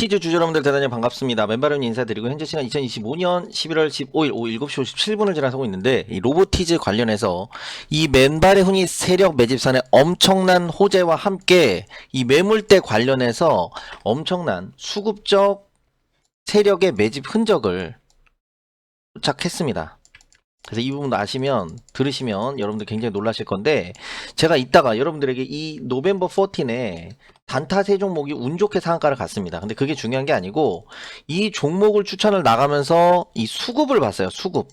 티즈 주주 여러분들 대단히 반갑습니다. 맨바른 인사드리고 현재 시간 2025년 11월 15일 오후 7시 57분을 지나서고 있는데 이 로보티즈 관련해서 이 맨발의 흔히 세력 매집산의 엄청난 호재와 함께 이 매물대 관련해서 엄청난 수급적 세력의 매집 흔적을 도착했습니다. 그래서 이 부분 아시면 들으시면 여러분들 굉장히 놀라실 건데 제가 이따가 여러분들에게 이 노벤버 14에 단타 세 종목이 운 좋게 상한가를 갔습니다. 근데 그게 중요한 게 아니고 이 종목을 추천을 나가면서 이 수급을 봤어요. 수급.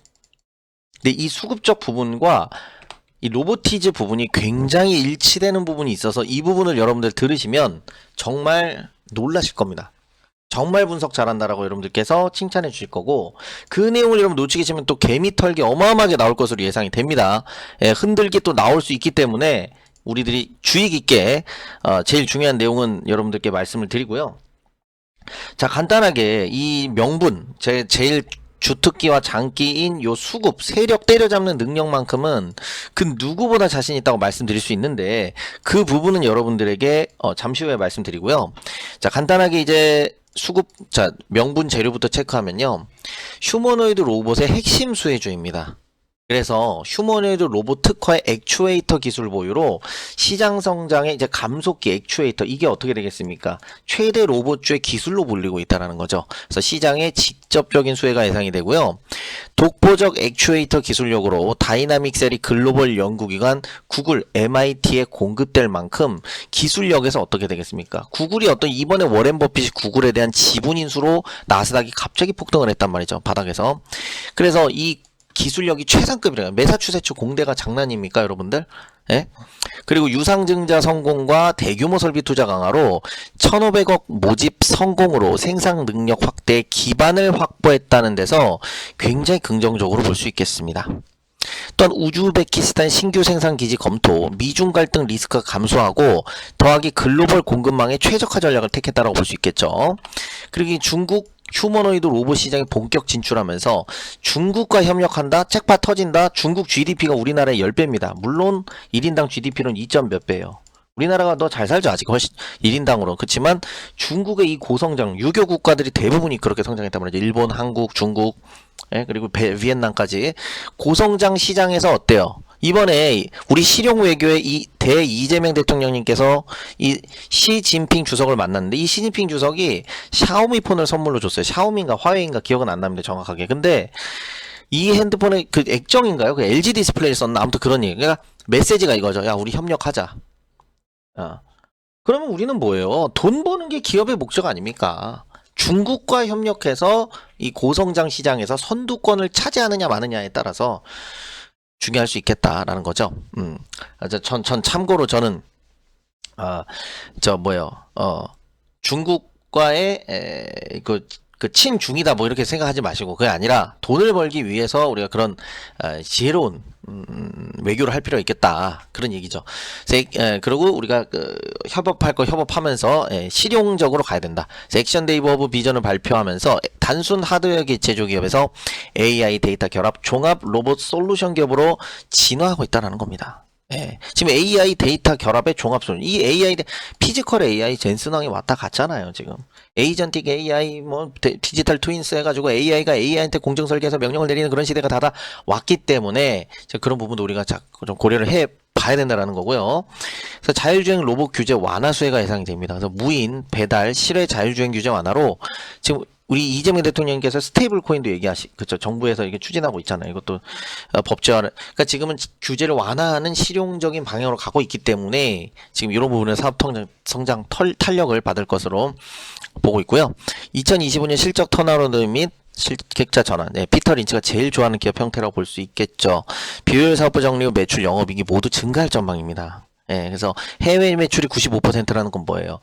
근데 이 수급적 부분과 이 로보티즈 부분이 굉장히 일치되는 부분이 있어서 이 부분을 여러분들 들으시면 정말 놀라실 겁니다. 정말 분석 잘한다라고 여러분들께서 칭찬해 주실 거고 그 내용을 여러분 놓치게 되면 또 개미 털기 어마어마하게 나올 것으로 예상이 됩니다. 예, 흔들기 또 나올 수 있기 때문에 우리들이 주의 깊게 어, 제일 중요한 내용은 여러분들께 말씀을 드리고요. 자 간단하게 이 명분 제 제일 주특기와 장기인 요 수급 세력 때려잡는 능력만큼은 그 누구보다 자신 있다고 말씀드릴 수 있는데 그 부분은 여러분들에게 어, 잠시 후에 말씀드리고요. 자 간단하게 이제 수급 자 명분 재료부터 체크하면요 휴머노이드 로봇의 핵심 수혜주입니다. 그래서 휴머노이드 로봇 특화의 액추에이터 기술 보유로 시장 성장의 이제 감속기 액추에이터 이게 어떻게 되겠습니까? 최대 로봇주의 기술로 불리고 있다는 거죠. 그래서 시장에 직접적인 수혜가 예상이 되고요. 독보적 액추에이터 기술력으로 다이나믹 셀이 글로벌 연구기관 구글 MIT에 공급될 만큼 기술력에서 어떻게 되겠습니까? 구글이 어떤 이번에 워렌 버핏이 구글에 대한 지분 인수로 나스닥이 갑자기 폭등을 했단 말이죠. 바닥에서. 그래서 이 기술력이 최상급이래요. 매사추세츠 공대가 장난입니까, 여러분들? 예? 그리고 유상증자 성공과 대규모 설비 투자 강화로 1,500억 모집 성공으로 생산 능력 확대에 기반을 확보했다는 데서 굉장히 긍정적으로 볼 수 있겠습니다. 또한 우즈베키스탄 신규 생산 기지 검토, 미중 갈등 리스크가 감소하고 더하기 글로벌 공급망의 최적화 전략을 택했다라고 볼 수 있겠죠. 그리고 이 중국 휴머노이드 로봇 시장에 본격 진출하면서 중국과 협력한다, 책파 터진다, 중국 GDP가 우리나라의 10배입니다. 물론 1인당 GDP는 2점 몇 배예요. 우리나라가 더 잘 살죠 아직 훨씬 1인당으로 그렇지만 중국의 이 고성장 유교 국가들이 대부분이 그렇게 성장했단 말이죠 일본 한국 중국 예, 그리고 베, 비엔남까지. 고성장 시장에서 어때요? 이번에 우리 실용 외교의 이 대 이재명 대통령님께서 이 시진핑 주석을 만났는데 이 시진핑 주석이 샤오미 폰을 선물로 줬어요. 샤오미인가 화웨이인가 기억은 안 납니다 정확하게. 근데 이 핸드폰의 그 액정인가요? 그 LG 디스플레이를 썼나? 아무튼 그런 얘기. 그러니까 메시지가 이거죠. 야 우리 협력하자. 어. 그러면 우리는 뭐예요? 돈 버는 게 기업의 목적 아닙니까? 중국과 협력해서 이 고성장 시장에서 선두권을 차지하느냐 마느냐에 따라서 중요할 수 있겠다라는 거죠. 음. 아, 저, 전, 전 참고로 저는 아, 저 뭐요? 어, 중국과의 에, 그, 그 친중이다 뭐 이렇게 생각하지 마시고 그게 아니라 돈을 벌기 위해서 우리가 그런 어, 지혜로운 음, 외교를 할 필요가 있겠다 그런 얘기죠. 그리고 우리가 그, 협업할 거 협업하면서 에, 실용적으로 가야 된다. 액션 데이브 오브 비전을 발표하면서 단순 하드웨어 기- 제조 기업에서 AI 데이터 결합 종합 로봇 솔루션 기업으로 진화하고 있다는 겁니다. 예. 지금 AI 데이터 결합의 종합 솔루션. 이 AI 데- 피지컬 AI 젠슨왕이 왔다 갔잖아요, 지금. 에이전틱 AI 뭐 데- 디지털 트윈스 해가지고 AI가 AI한테 공정 설계해서 명령을 내리는 그런 시대가 다 다 왔기 때문에 그런 부분도 우리가 자, 좀 고려를 해 봐야 된다라는 거고요. 그래서 자율주행 로봇 규제 완화 수혜가 예상이 됩니다. 그래서 무인 배달 실외 자율주행 규제 완화로 지금 우리 이재명 대통령께서 스테이블 코인도 얘기하시, 그쵸. 정부에서 이게 추진하고 있잖아요. 이것도 어, 법제화를. 그러니까 지금은 규제를 완화하는 실용적인 방향으로 가고 있기 때문에 지금 이런 부분에 사업 성장, 털, 탄력을 받을 것으로 보고 있고요. 2025년 실적 턴어라운드 및 실객자 전환. 네, 피터 린치가 제일 좋아하는 기업 형태라고 볼 수 있겠죠. 비효율 사업부 정리 후 매출 영업이익이 모두 증가할 전망입니다. 예, 그래서 해외 매출이 95%라는 건 뭐예요?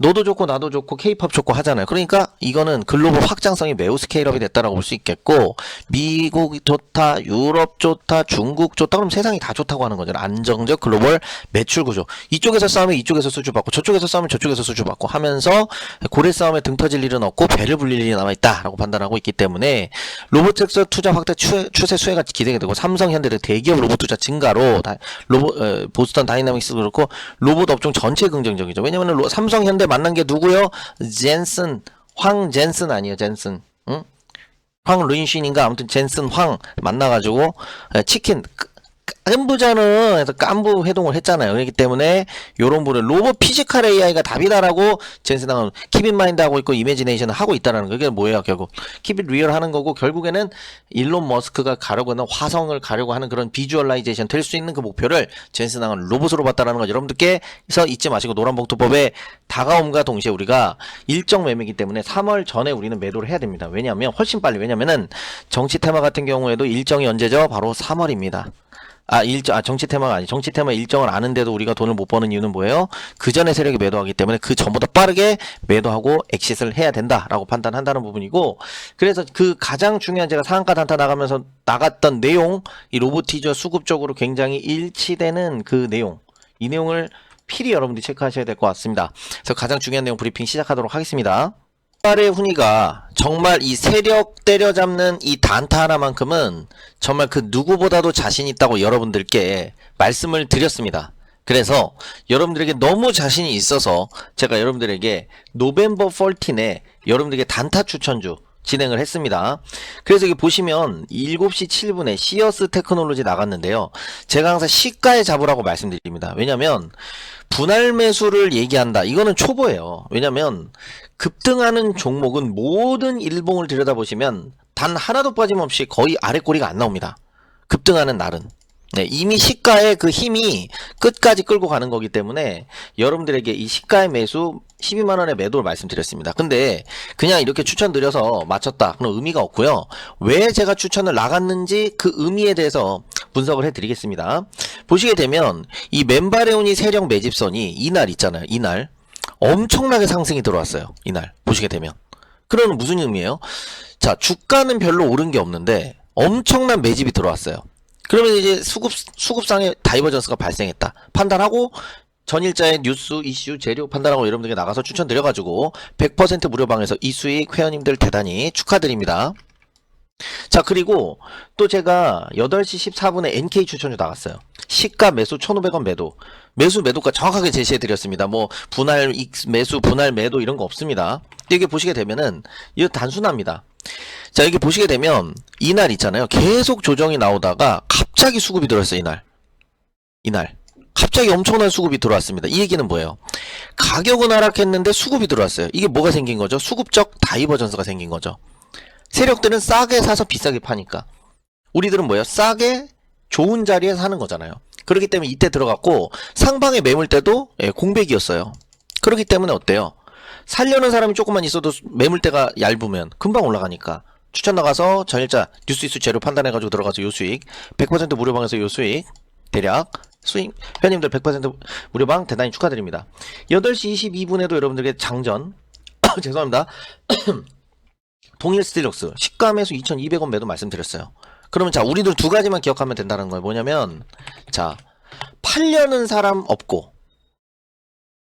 너도 좋고 나도 좋고 케이팝 좋고 하잖아요. 그러니까 이거는 글로벌 확장성이 매우 스케일업이 됐다라고 볼 수 있겠고 미국 좋다, 유럽 좋다, 중국 좋다 그럼 세상이 다 좋다고 하는 거잖아요. 안정적 글로벌 매출 구조. 이쪽에서 싸우면 이쪽에서 수주받고 저쪽에서 싸우면 저쪽에서 수주받고 하면서 고래 싸움에 등 터질 일은 없고 배를 불릴 일이 남아 있다라고 판단하고 있기 때문에 섹터 투자 확대 추, 추세 수혜가 기대가 되고 삼성 현대의 대기업 로봇 투자 증가로 다, 로봇 어, 보스턴 다이나믹스도 그렇고 로봇 업종 전체 긍정적이죠. 왜냐하면 로- 삼성 현대 만난 게 누구요? 젠슨 황 젠슨 아니에요, 젠슨. 응? 황 루인쉰인가 아무튼 젠슨 황 만나가지고 에, 치킨 그, 깐부자는 그래서 깐부 회동을 했잖아요. 그렇기 때문에 요런 분을 로봇 피지컬 AI가 답이다라고 젠슨은 킵인 마인드 하고 있고 이매지네이션을 하고 있다라는 거. 이게 뭐예요, 결국? 킵잇 리얼 하는 거고 결국에는 일론 머스크가 가려고 하는 화성을 가려고 하는 그런 비주얼라이제이션 될 수 있는 그 목표를 젠슨은 로봇으로 봤다라는 거 여러분들께서 잊지 마시고 노란봉투법에 다가옴과 동시에 우리가 일정 매매이기 때문에 3월 전에 우리는 매도를 해야 됩니다. 왜냐하면 훨씬 빨리 왜냐면은 정치 테마 같은 경우에도 일정이 언제죠? 바로 3월입니다. 아, 일정, 아, 정치 테마가 아니, 정치 테마 일정을 아는데도 우리가 돈을 못 버는 이유는 뭐예요? 그 전에 세력이 매도하기 때문에 그 전보다 빠르게 매도하고 엑싯을 해야 된다라고 판단한다는 부분이고, 그래서 그 가장 중요한 제가 상한가 단타 나가면서 나갔던 내용, 이 로보티저 수급적으로 굉장히 일치되는 그 내용, 이 내용을 필히 여러분들이 체크하셔야 될 것 같습니다. 그래서 가장 중요한 내용 브리핑 시작하도록 하겠습니다. 발의 훈이가 정말 이 세력 때려잡는 이 단타 하나만큼은 정말 그 누구보다도 자신 있다고 여러분들께 말씀을 드렸습니다. 그래서 여러분들에게 너무 자신이 있어서 제가 여러분들에게 노벤버 14에 여러분들에게 단타 추천주 진행을 했습니다. 그래서 여기 보시면 7시 7분에 시어스 테크놀로지 나갔는데요. 제가 항상 시가에 잡으라고 말씀드립니다. 왜냐면 분할 매수를 얘기한다. 이거는 초보예요. 왜냐면 급등하는 종목은 모든 일봉을 들여다보시면 단 하나도 빠짐없이 거의 아래 꼬리가 안 나옵니다. 급등하는 날은. 네, 이미 시가의 그 힘이 끝까지 끌고 가는 거기 때문에 여러분들에게 이 시가의 매수 12만 원의 매도를 말씀드렸습니다. 근데 그냥 이렇게 추천드려서 맞췄다. 그런 의미가 없고요. 왜 제가 추천을 나갔는지 그 의미에 대해서 분석을 해드리겠습니다. 보시게 되면 이 멘바레오니 세력 매집선이 이날 있잖아요. 이날 엄청나게 상승이 들어왔어요. 이날 보시게 되면. 그러면 무슨 의미예요? 자, 주가는 별로 오른 게 없는데 엄청난 매집이 들어왔어요. 그러면 이제 수급 수급상의 다이버전스가 발생했다. 판단하고 전일자의 뉴스, 이슈, 재료 판단하고 여러분들에게 나가서 추천드려가지고 100% 무료방에서 이 수익 회원님들 대단히 축하드립니다. 자, 그리고 또 제가 8시 14분에 NK 추천주 나갔어요. 시가 매수 1,500원 매도. 매수 매도가 정확하게 제시해 드렸습니다. 뭐 분할 익- 매수, 분할 매도 이런 거 없습니다. 이게 보시게 되면은 이거 단순합니다. 자, 여기 보시게 되면 이날 있잖아요. 계속 조정이 나오다가 갑자기 수급이 들어왔어요, 이날. 이날. 갑자기 엄청난 수급이 들어왔습니다. 이 얘기는 뭐예요? 가격은 하락했는데 수급이 들어왔어요. 이게 뭐가 생긴 거죠? 수급적 다이버전스가 생긴 거죠. 세력들은 싸게 사서 비싸게 파니까. 우리들은 뭐예요? 싸게 좋은 자리에 사는 거잖아요. 그렇기 때문에 이때 들어갔고 상방의 매물대도 예, 공백이었어요. 그렇기 때문에 어때요? 살려는 사람이 조금만 있어도 수- 매물대가 얇으면 금방 올라가니까 추천 나가서 전일자 뉴스 이수 재료 판단해가지고 들어가서 요 수익 100% 무료방에서 요 수익 대략 수익 회원님들 100% 무료방 대단히 축하드립니다. 8시 22분에도 여러분들에게 장전 죄송합니다. 동일 스틸럭스 시가매수 2,200원 매도 말씀드렸어요. 그러면 자 우리들 두 가지만 기억하면 된다는 거예요. 뭐냐면 자 팔려는 사람 없고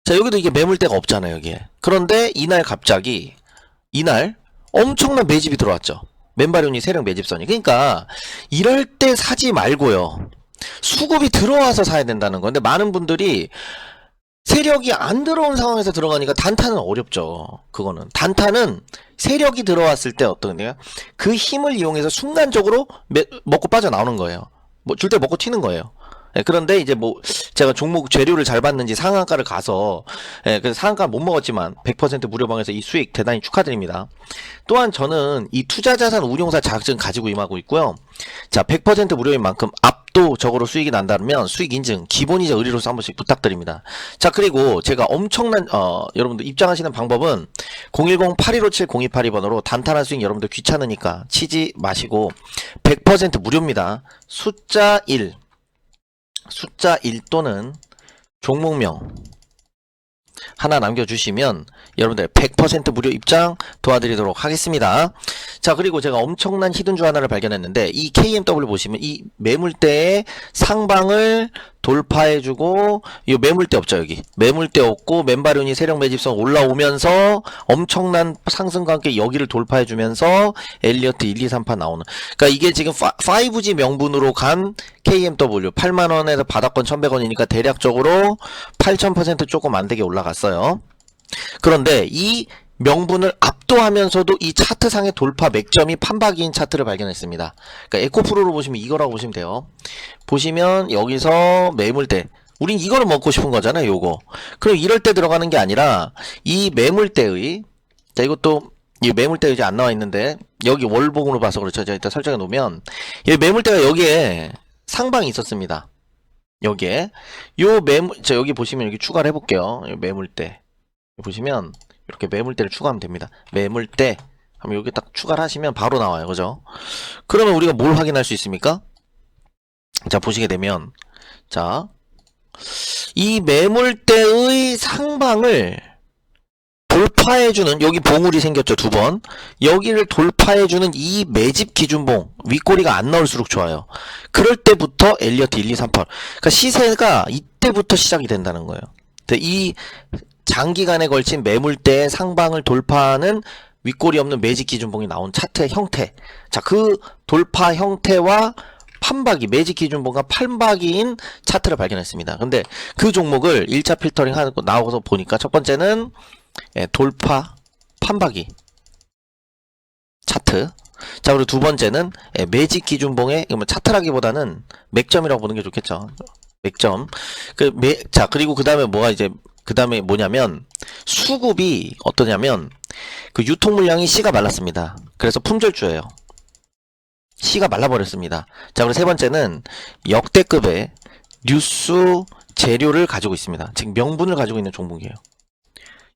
자 여기도 이게 매물대가 없잖아요 여기에. 그런데 이날 갑자기 이날 엄청난 매집이 들어왔죠. 맨바륜이 세력 매집선이. 그러니까 이럴 때 사지 말고요. 수급이 들어와서 사야 된다는 건데 많은 분들이 세력이 안 들어온 상황에서 들어가니까 단타는 어렵죠. 그거는 단타는 세력이 들어왔을 때 어떤 거냐? 그 힘을 이용해서 순간적으로 매- 먹고 빠져 나오는 거예요. 뭐 줄 때 먹고 튀는 거예요. 예, 그런데 이제 뭐 제가 종목 재료를 잘 봤는지 상한가를 가서 예, 그래서 상한가 못 먹었지만 100% 무료방에서 이 수익 대단히 축하드립니다. 또한 저는 이 투자자산 운용사 자격증 가지고 임하고 있고요. 자, 100% 무료인 만큼 압 도적으로 수익이 난다면 수익 인증 기본이자 의리로서 한 번씩 부탁드립니다. 자, 그리고 제가 엄청난 어, 여러분들 입장하시는 방법은 010-8157-0282번으로 단단한 수익 여러분들 귀찮으니까 치지 마시고 100% 무료입니다. 숫자 1 숫자 1 또는 종목명 하나 남겨주시면 여러분들 100% 무료 입장 도와드리도록 하겠습니다. 자 그리고 제가 엄청난 히든주 하나를 발견했는데 이 KMW 보시면 이 매물대의 상방을 돌파해주고 이 매물대 없죠 여기. 매물대 없고 맨바륜이 세력 매집선 올라오면서 엄청난 상승과 함께 여기를 돌파해주면서 엘리어트 1, 2, 3파 나오는. 그러니까 이게 지금 5G 명분으로 간 KMW 8만원에서 바닥권 1100원이니까 대략적으로 8000% 조금 안 되게 올라갔어요. 그런데 이 명분을 압도하면서도 이 차트상의 돌파 맥점이 판박이인 차트를 발견했습니다. 그러니까 에코프로로 보시면 이거라고 보시면 돼요. 보시면 여기서 매물대 우린 이거를 먹고 싶은 거잖아요, 요거. 그럼 이럴 때 들어가는 게 아니라 이 매물대의 자 이것도 이 매물대 이제 안 나와 있는데 여기 월봉으로 봐서 그렇죠. 제가 일단 설정해 놓으면 이 매물대가 여기에 상방이 있었습니다. 여기에 요 매물 자 여기 보시면 여기 추가를 해 볼게요. 요 매물대 보시면 이렇게 매물대를 추가하면 됩니다. 매물대 하면 여기 딱 추가를 하시면 바로 나와요. 그죠? 그러면 우리가 뭘 확인할 수 있습니까? 자 보시게 되면 자 이 매물대의 상방을 돌파해주는 여기 봉우리 생겼죠 두 번 여기를 돌파해주는 이 매집 기준봉 윗꼬리가 안 나올수록 좋아요 그럴 때부터 엘리어트 1, 2, 3, 8 그러니까 시세가 이때부터 시작이 된다는 거예요 이 장기간에 걸친 매물대의 상방을 돌파하는 윗꼬리 없는 매집 기준봉이 나온 차트의 형태 자 그 돌파 형태와 판박이 매직 기준봉과 판박이인 차트를 발견했습니다. 근데 그 종목을 1차 필터링 하고 나와서 보니까 첫 번째는 예, 돌파 판박이 차트. 자, 그리고 두 번째는 예, 매직 기준봉의 뭐 차트라기보다는 맥점이라고 보는 게 좋겠죠. 맥점. 그 매, 자, 그리고 그 다음에 뭐가 이제 그 다음에 뭐냐면 수급이 어떠냐면 그 유통 물량이 씨가 말랐습니다. 그래서 품절주예요. 씨가 말라버렸습니다. 자, 그리고 세 번째는 역대급의 뉴스 재료를 가지고 있습니다. 즉 명분을 가지고 있는 종목이에요.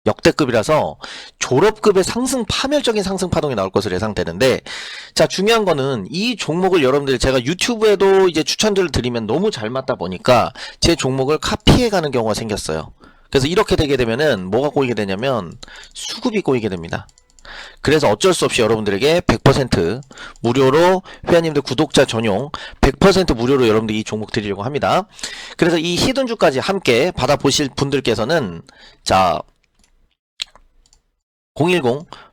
역대급이라서 졸업급의 상승 파멸적인 상승 파동이 나올 것으로 예상되는데 자 중요한 거는 이 종목을 여러분들 제가 유튜브에도 이제 추천들을 드리면 너무 잘 맞다 보니까 제 종목을 카피해 가는 경우가 생겼어요. 그래서 이렇게 되게 되면은 뭐가 꼬이게 되냐면 수급이 꼬이게 됩니다. 그래서 어쩔 수 없이 여러분들에게 100% 무료로 회원님들 구독자 전용 100% 무료로 여러분들 이 종목 드리려고 합니다. 그래서 이 히든주까지 함께 받아보실 분들께서는 자 010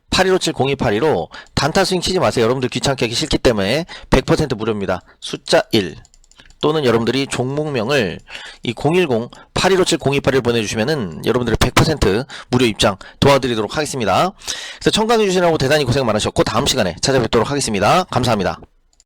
8157-0282로 단타 스윙 치지 마세요. 여러분들 귀찮게 하기 싫기 때문에 100% 무료입니다. 숫자 1 또는 여러분들이 종목명을 이 010-8157-0281 보내주시면은 여러분들의 100% 무료 입장 도와드리도록 하겠습니다. 그래서 청강해 주시느라고 대단히 고생 많으셨고 다음 시간에 찾아뵙도록 하겠습니다. 감사합니다.